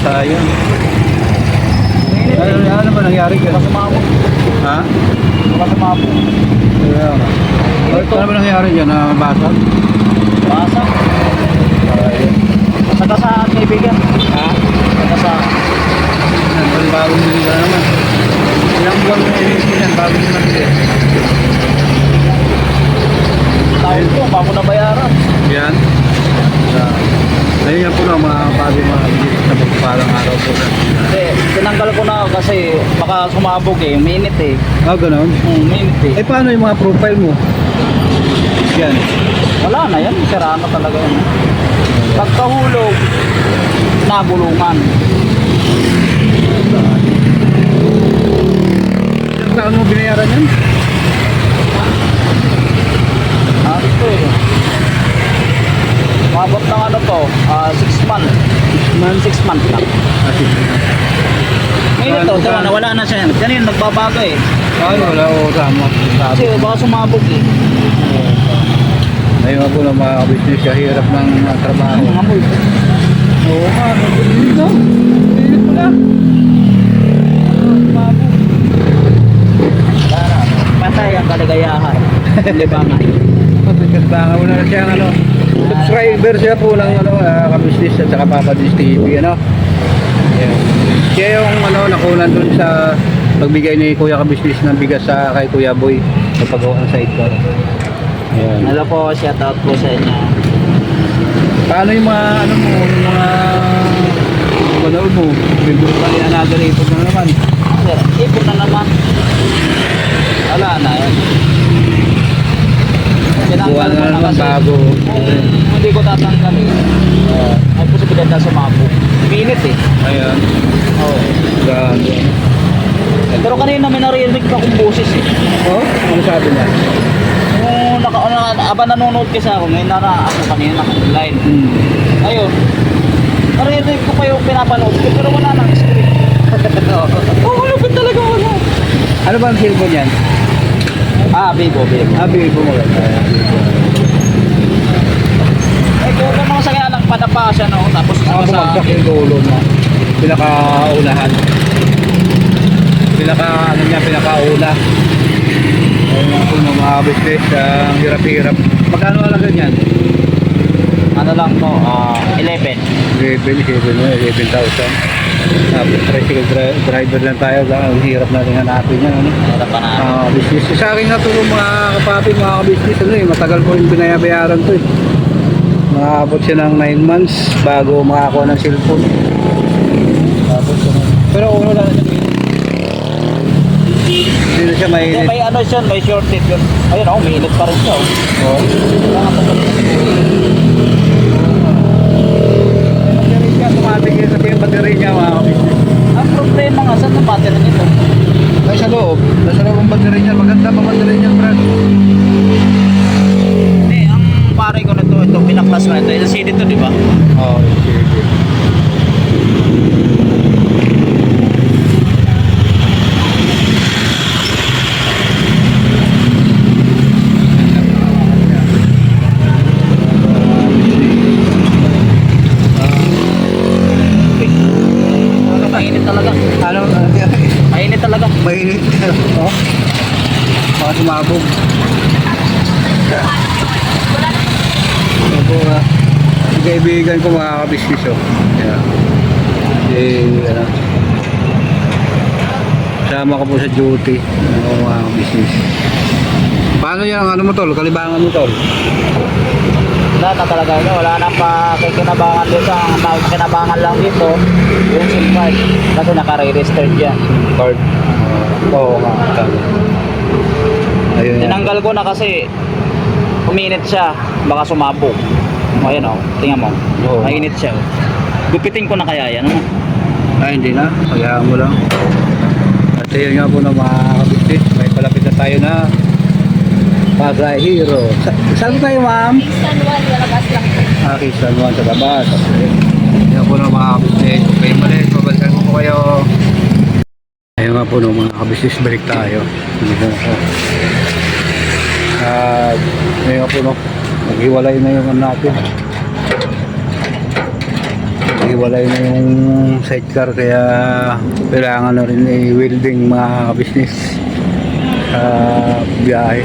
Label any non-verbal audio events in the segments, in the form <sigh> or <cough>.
sayang. Ano, ano ba nangyari ka? Baka sumabog. Ha? Kaya nga. Ano ba nangyari dyan? Na basag? Basa. Ayun. Sagasaan kaibigan. Ha? Sagasaan. Ano, bagong bili ka na naman. Ilang buwan mo inisin yan bago mo nabili? Taon ko, bago na bayaran. Yan. Sa, ayun yan po na mga bago mga bili sa pagpalang araw po na. Hindi, tinanggal ko na kasi baka sumabog eh. Minit eh. Ah, ganun? Hmm, minit eh. Eh, paano yung mga profile mo? Yan. Wala na yan. Sira na talaga yan. Pagkahulog, nagulungan. Ilang taon mo binayaran yan? Ano to eh. Mabot ng ano to, 6 months. Man, 6 months na. Ah, sige. Ngayon ito, ba? nawala na siya. Ganyan, nagbabago eh. Ay, wala ko tama. Kasi baka sumabog eh. Ayun po na mga business siya, hirap ng uh, trabaho. Ang amoy. Oo no? Pilit mo na. Patay ang kaligayahan. <laughs> Libangan. Mo na siya ano. Subscriber siya po ng ano, uh, ka-business at saka Papa Dis TV, ano. Ayan. Siya yung ano, nakunan dun sa pagbigay ni Kuya ka-business ng bigas sa kay Kuya Boy sa paggawa ng side car. Ayan. Hello po, shout out po sa inyo. Paano yung mga ano mo, yung mga panood mo? Bibili pa niya na ipon na naman. Sir, ipon na naman. Wala na yan. Buwan na naman bago. Kung hindi ko tatanggalin, Uh, may posibilidad na sumabog. Minit eh. ayan. Oo. Grabe. Pero kanina may naririnig pa akong boses eh. Oh, ano sabi niya? Kung naka, na, aba nanonood kasi ako, may nara ako kanina online. Hmm. Ayun. Naririnig ko pa yung pinapanood ko pero wala nang script. <laughs> Oo, oh, lupit talaga wala. Ano ba ang cellphone yan? Ah, Bibo, Bibo. Ah, po maganda. Eh, kung kung mga sakya ng padapa siya, no? Tapos Ako sa bumagsak yung dulo na. Pinakaunahan. Pinaka, ano niya, pinakauna. Ayun nga po mga business, ang hirap-hirap. Magkano alaga niyan? ano lang to, ah, 11. 11, 11, 11,000. Tapos tricycle dri- driver lang tayo. Ang hirap natin hanapin yan. Ano? Pa na. Ah, business. Sa akin nga to mga kapapin, mga business ano eh, matagal ko yung binayabayaran to eh. Nakabot siya ng 9 months bago makakuha ng cellphone. Tapos, ano, pero uno lang siya. Hindi na siya Eh, mainit. may ano siya, may shortage yun. Ayun ako, may init pa rin siya. oh. Oh. Tumatigil kasi yung battery niya mga business. Ang problema nga, saan ang battery nito? Ay sa loob, nasa loob ang battery niya. Maganda pa battery niya, Brad. Hindi, ang pare ko na to, ito, pinaklas ko na ito. LCD to, di ba? Oo, oh, sige. Ano, mainit talaga. Ano, Mainit talaga. mainit. Oh. Baka sumabog. Ako, uh, yung kaibigan ko mga kabisnis, oh. Yeah. Eh, ano, sama ko po sa duty. Ano, mga kabisnis. Paano yan, ano mo tol? Kalibangan mo tol? Wala na talaga ito. Wala na pa kinabangan dito. Ang kinabangan lang dito, yung SIM card. Kasi naka-register dyan. Card. Uh, Oo, nga. tama. Ayun yan. Tinanggal ko na kasi uminit siya. Baka sumabog. O, Ayan o. Tingnan mo. Oo. Mainit siya. oh. Gupitin ko na kaya yan. Ano? Ay, hindi na. Hayaan mo lang. At yun nga po na mga kabisnes. May palapit na tayo na Pasay Hero. Sa saan tayo, ma'am? San Juan, lalabas lang. Aki, San Juan sa labas. Yan po na mga kabisnes. Okay, malit. Babalikan ko po kayo. Ayun nga po no, mga kabisnes. Balik tayo. Dito na po. At ayun nga po no. Naghiwalay na yung ano natin. hiwalay na yung sidecar kaya kailangan na rin i-welding mga business sa biyahe.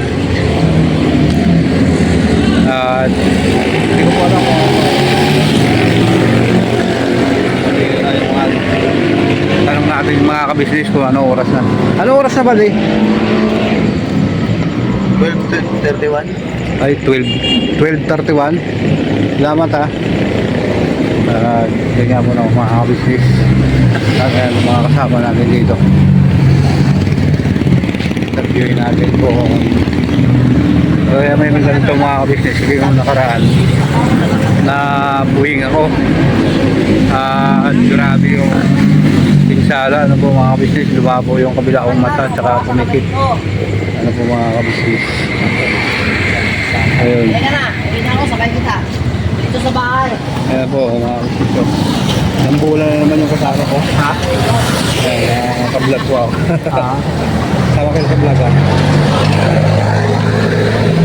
At hindi ko po alam Tanong natin mga kabisnes kung ano oras na. Ano oras na ba, di? 12.31? Ay, 12. 12.31. Salamat ha. Uh, ganyan mo na mga kabisnes. At ayan, mga kasama natin dito. Interviewin natin kung kaya may mga ganito mga kabisnes. Sige kung nakaraan na buhing ako. Ah, at grabe yung pinsala. Ano po mga kabisnes. Lumabo yung kabila kong mata tsaka pumikit. Ano po mga kabisnes. Ayun. Teka na, uwi na ako, sakay kita. Dito sa bahay. Ayan po. Ang bulan na naman yung kasama ko. Ha? Ayan, uh, ka-vlog ko ako. Ah. <laughs> Sama kayo sa vlog ha.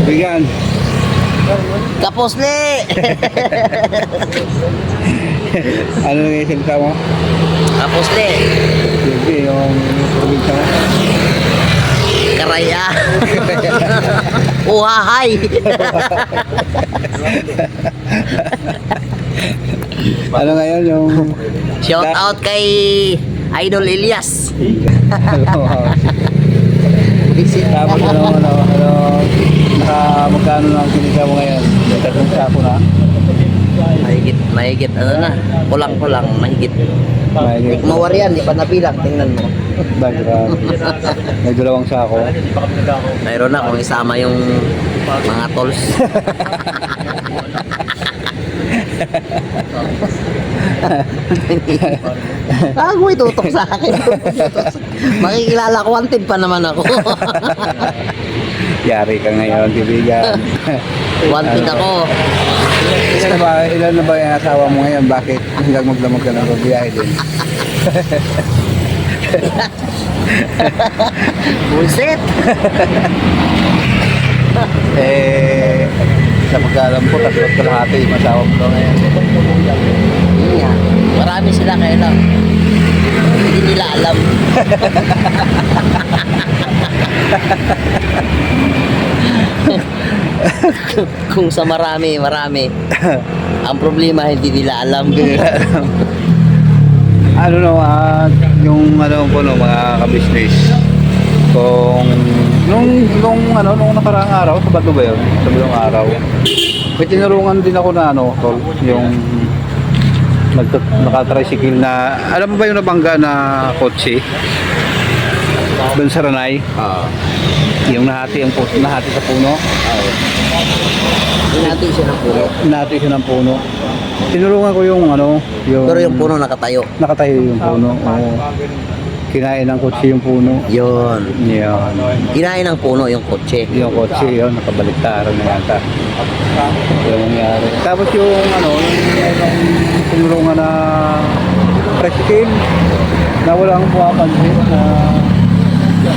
Bigyan. Kaposli! <laughs> ano na yung salita mo? Kaposli! Siyempre, yung probinsya mo. Karaya! Uhahay! Ano ngayon yung... Shout out kay Idol Elias. Tapos ano, ano, ano, naka magkano na ang kinika mo ngayon? Mahigit, ano na, kulang-kulang, mahigit. Mahigit. Mawar yan, di pa nabilang, tingnan mo. Background. May dalawang sako. Mayroon na kung isama yung mga tolls. Ah, mo itutok sa akin. <laughs> Makikilala ko, wanted pa naman ako. <laughs> Yari ka ngayon, kaibigan. <laughs> wanted ako. ilan na ba, ilan na ba yung asawa mo ngayon? Bakit hanggang maglamag ka ng babiyahe din? <laughs> Bullshit! <laughs> Eh, sa pagkalam ko, tatlo at kalahati yung asawa mo daw ngayon. Nga. Marami sila kailang. Hindi nila alam. <laughs> Kung sa marami, marami. Ang problema, hindi nila alam. ano no, ah, yung ano po no, mga kabisnes, kung nung nung ano nung nakaraang araw sa bato ba yun? Sa bagong araw. May tinulungan din ako na ano, tol, yung nagtat naka-tricycle na alam mo ba yung nabangga na kotse? Doon sa Ranay, Ah. yung nahati ang puno, nahati sa puno. Hindi natin siya ng puno. Nahati siya ng puno. Tinulungan ko yung ano, yung Pero yung puno nakatayo. nakatayo yung puno. Oo. Kinain ng kotse yung puno. Yun. Yan. Kinain ng puno yung kotse. Yung kotse yun, nakabaliktaran na yata. Yung nangyari. Tapos yung ano, yung, tinulungan na tricycle na wala akong pumapansin na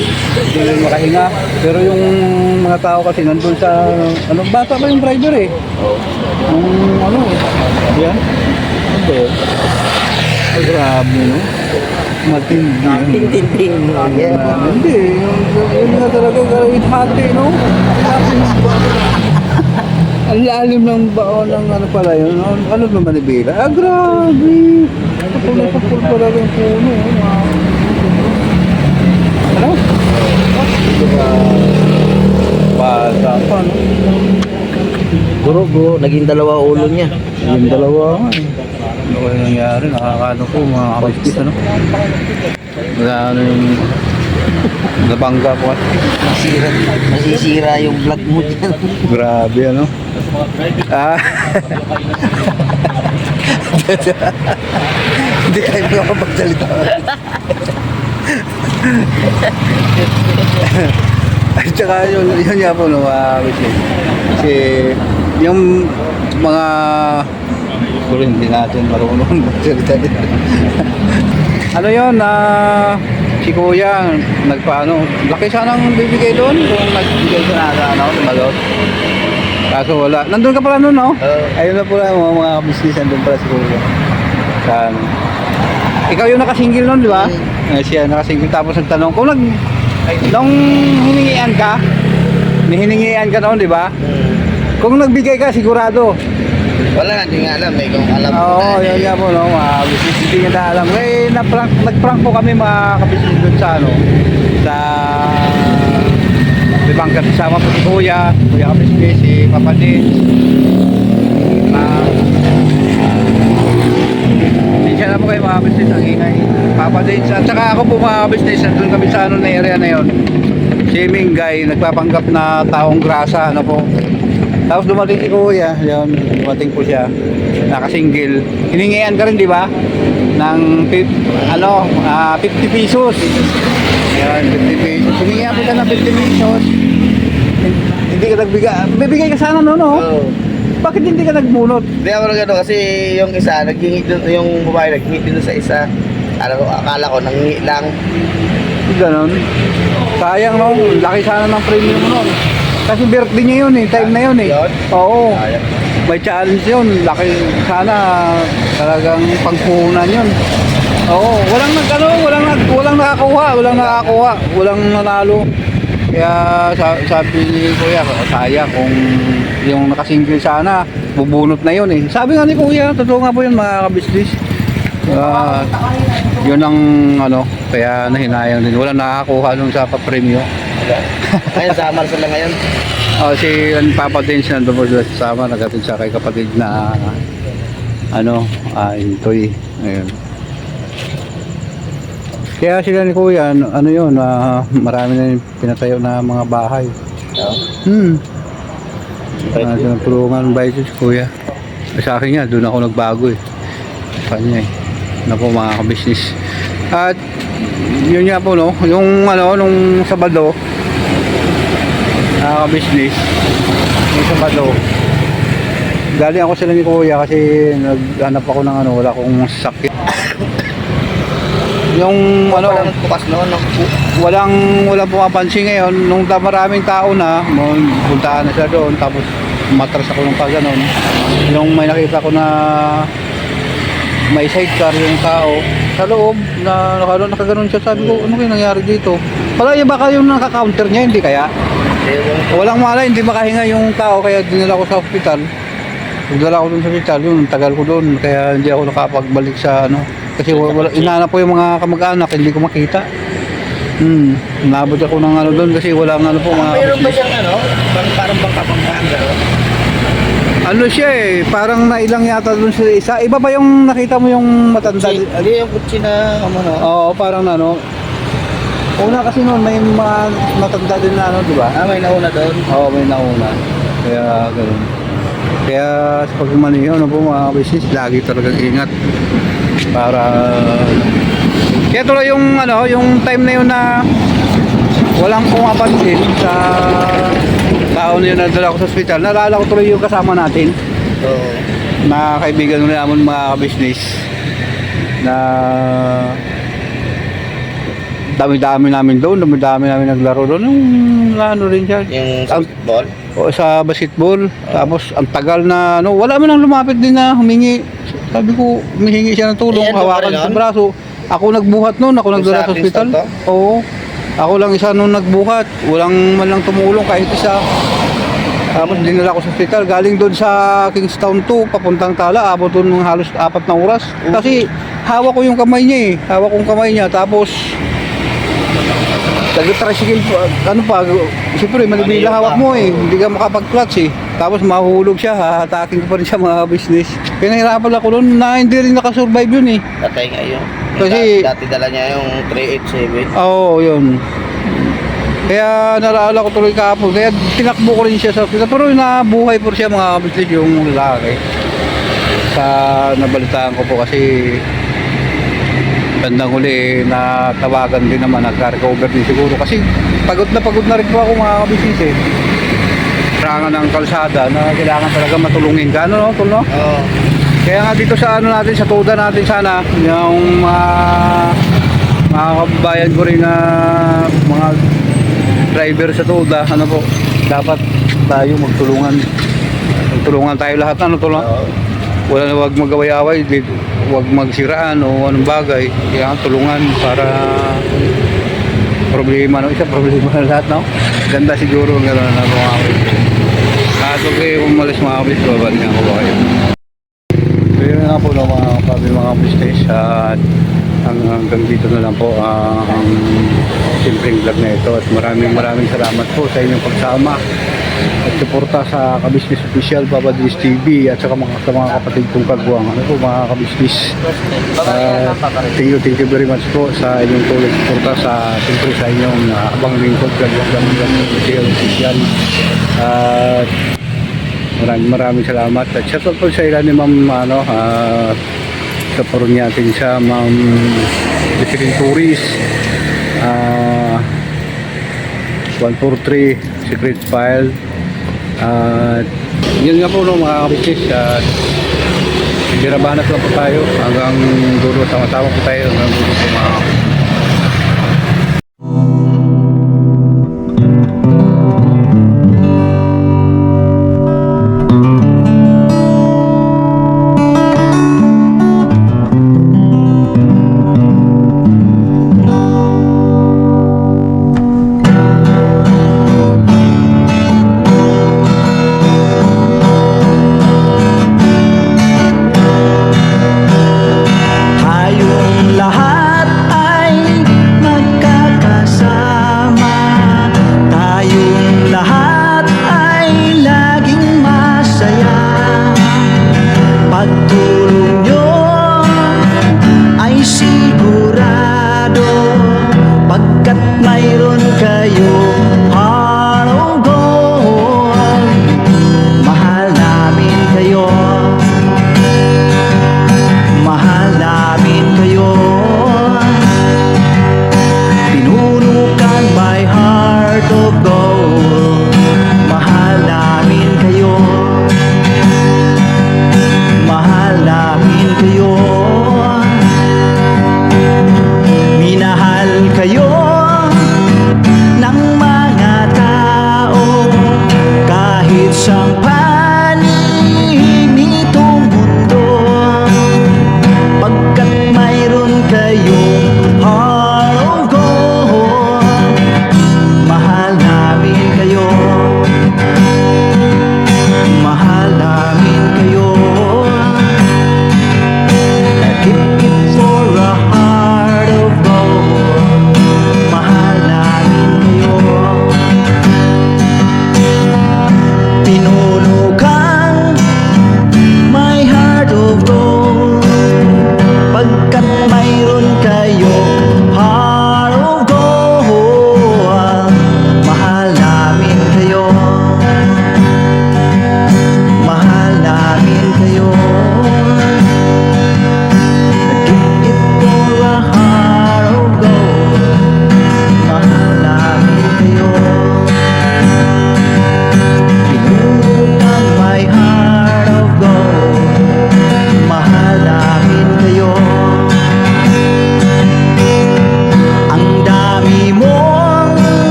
hindi rin makahinga. Pero yung mga tao kasi nandun sa, ano, bata pa yung driver eh. Yung ano, yan. Ano ba yun? Ay, grabe, no? Matindi. Tintintin. Yeah. Ah, hindi, yun, nga talaga hati, no? <laughs> Ang lalim ng baon ng ano pala yun, ano, ano ba manibela? Ah, grabe! Kapul na kapul pala yung puno. wow. Ano? Diba, bata pa, no? Bro, bro, naging dalawa ulo niya. Yung dalawa eh. Ano kaya nangyari? Nakakano po mga kapatid, ano? Wala ano yung nabangga po. Masira, masisira yung vlog mo dyan. Grabe ano? Ah. Hindi kayo makapagsalita. <laughs> At saka yun, yun nga po no, mga witness. Kasi yung mga siguro hindi natin marunong magsalita dito. <laughs> ano yun, na si Kuya, nagpaano, laki sanang bibigay doon kung nagbigay sa nasa, ano, malot. Kaso wala. Nandun ka pala nun, no? Oo. Ayun na pala mga, mga business, nandun pala si Kuya. Sa ano. Ikaw yung nakasingil nun, di ba? Eh, siya nakasingil tapos nagtanong kung nag nung hiningian ka, may hiningian ka noon, di ba? Kung nagbigay ka sigurado. Wala nga, hindi nga alam. Eh, kung alam ko Oo, na. yun nga po, no, business, hindi nyo na alam. Eh, na-prank, nag-prank po kami mga kabusiness doon sa, ano, sa Libangkat kasama po si Kuya, Kuya Kabusiness, si Papa Dins. Ah, Na po kayo mga business, ang ingay. Papa Dins, at saka ako po mga business, nandun kami sa ano na area na yun. Si Mingay, nagpapanggap na taong grasa, ano po. Tapos dumating si Kuya, yun, dumating po siya, nakasingle. Hiningian ka rin, di ba? Ng, ano, ah, 50 pesos. Yan, 50 pesos. Hiningian po siya ng 50 pesos. Hindi ka nagbigay. Bibigay ka sana, no, no? Oo. Bakit hindi ka nagbunot? Hindi ako nag kasi yung isa, naghingi dun, yung babae naghingi dun sa isa. Alam ko, akala ko, nangingi lang. Ganon. Sayang, no? Laki sana ng premium nun. Kasi birthday niya yun, eh. Time na yun, eh. Yun? Oo. Sayang. May challenge yun. Laki. Sana talagang pagpuhunan yun. Oo. Walang nag, ano, walang, walang nakakuha. Walang nakakuha. Walang nanalo. Kaya sa- sabi ni Kuya, sayang kung yung nakasingle sana, bubunot na yun eh. Sabi nga ni Kuya, totoo nga po yun mga kabisnis. Ah, yun ang ano, kaya nahinayang din. Wala nakakakuha nung sa papremyo. Ngayon, summer sila ngayon. <laughs> Oh, si Papa Dins nandun po sila sa sama, nagkatid siya kay kapatid na ano, ah, intoy. Ayun. Kaya sila ni Kuya, ano, ano yun, ah, marami na yung pinatayo na mga bahay. Oo. Hmm. Sa tulungan ba ito si Kuya? Eh, Sa akin nga, doon ako nagbago eh. Kanya eh. Naku mga kabisnis. At yun nga po no, yung ano, nung Sabado, mga kabisnis, yung Sabado, galing ako sila ni Kuya kasi naghanap ako ng ano, wala akong sakit. Yung Ano? ano, bukas noon, no? walang walang pumapansin ngayon nung ta- maraming tao na mo puntahan na siya doon tapos matras ako ng pag ganun yung may nakita ko na may sidecar yung tao sa loob na nakano nakaganon siya sabi ko ano kaya nangyari dito pala yung baka yung naka-counter niya hindi kaya walang malay hindi makahinga yung tao kaya dinala ko sa ospital Nagdala ko dun sa ospital, yun, tagal ko doon, kaya hindi ako nakapagbalik sa ano. Kasi wa- wala, inanap ko yung mga kamag-anak, hindi ko makita. Hmm, nabot ako ng ano doon kasi walang ano po mga... Meron ba siyang ano? Parang parang bang kapangkaan gano'n? Ano siya eh, parang nailang yata doon sa isa. Iba ba yung nakita mo yung matanda? Kutsi. Hindi yung kutsi na ano no? Oo, parang ano. Una kasi noon may mga matanda din na ano, di ba? Ah, may nauna doon. Oo, may nauna. Kaya ganoon. Kaya sa pagmaniho, ano po mga business, lagi talagang ingat. Para... Kaya tuloy yung ano, yung time na yun na walang pumapansin sa tao na yun na dala ko sa ospital. Naalala ko tuloy yung kasama natin Oo. na kaibigan nila naman mga business na dami-dami namin doon, dami-dami namin naglaro doon. Yung ano rin siya, Yung sa Ang- football. o sa basketball. Tapos ang tagal na ano, wala man lang lumapit din na humingi. Sabi ko, humihingi siya ng tulong, Eh, ano hawakan sa braso. Ako nagbuhat noon, ako nagdala sa sa ospital. Kingston Oo. Ako lang isa nung nagbuhat. Walang man lang tumulong kahit isa. Tapos dinala ko sa ospital. Galing doon sa Kingstown 2, papuntang Tala. Abot doon ng halos apat na oras. Kasi hawak ko yung kamay niya eh. Hawak ko yung kamay niya. Tapos Nag-tricycle pa, ano pa, siyempre manibila hawak mo eh, hindi ka makapag-clutch eh. Tapos mahulog siya, hahatakin ko pa rin siya mga business. Pinahirapan ako noon na hindi rin nakasurvive yun eh. Tatay nga yun. Kasi- Dati, dati dala niya yung 387. Oo, yun. Kaya naalala ko tuloy kahapon, kaya tinakbo ko rin siya sa ospital. Pero nabuhay po siya mga business yung lalaki. Sa nabalitaan ko po kasi bandang huli na tawagan din naman, nagka-recover din siguro. Kasi pagod na pagod na rin po ako mga kabisnes eh. Kailangan ng kalsada na kailangan talaga matulungin ka, ano no, tol, no? Oo. Kaya nga dito sa ano natin, sa tuda natin sana, yung mga mga kababayan ko rin na mga driver sa tuda, ano po, dapat tayo magtulungan. Magtulungan tayo lahat, ano tol, no? Wala na wag magaway-away, di- wag magsiraan o anong bagay. Kaya tulungan para problema no isa <laughs> problema na lahat no? Ganda siguro ng gano'n na mga huwag kayo umalis mga kapis babalik nga ko ba kayo so yun nga po no, mga kapis mga kapis at ang hanggang dito na lang po ah, ang simpleng vlog na ito. At maraming maraming salamat po sa inyong pagsama at suporta sa Kabisnes Official Baba Dris TV at saka mga, sa mga kapatid kong kagwang ano po mga kabisnes Uh, thank you, thank you very much po sa inyong tulong suporta sa siyempre sa inyong uh, abang lingkod gagawang gagawang gagawang official at maraming maraming salamat at shout out po sa ilan ni ma'am ano uh, sa Parunyatin siya ma'am Jacqueline Turis uh, 143 secret file. At yun nga po no mga kabisnes at Birabanas lang po tayo hanggang dulo sama-sama po tayo hanggang dulo po mga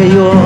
que yo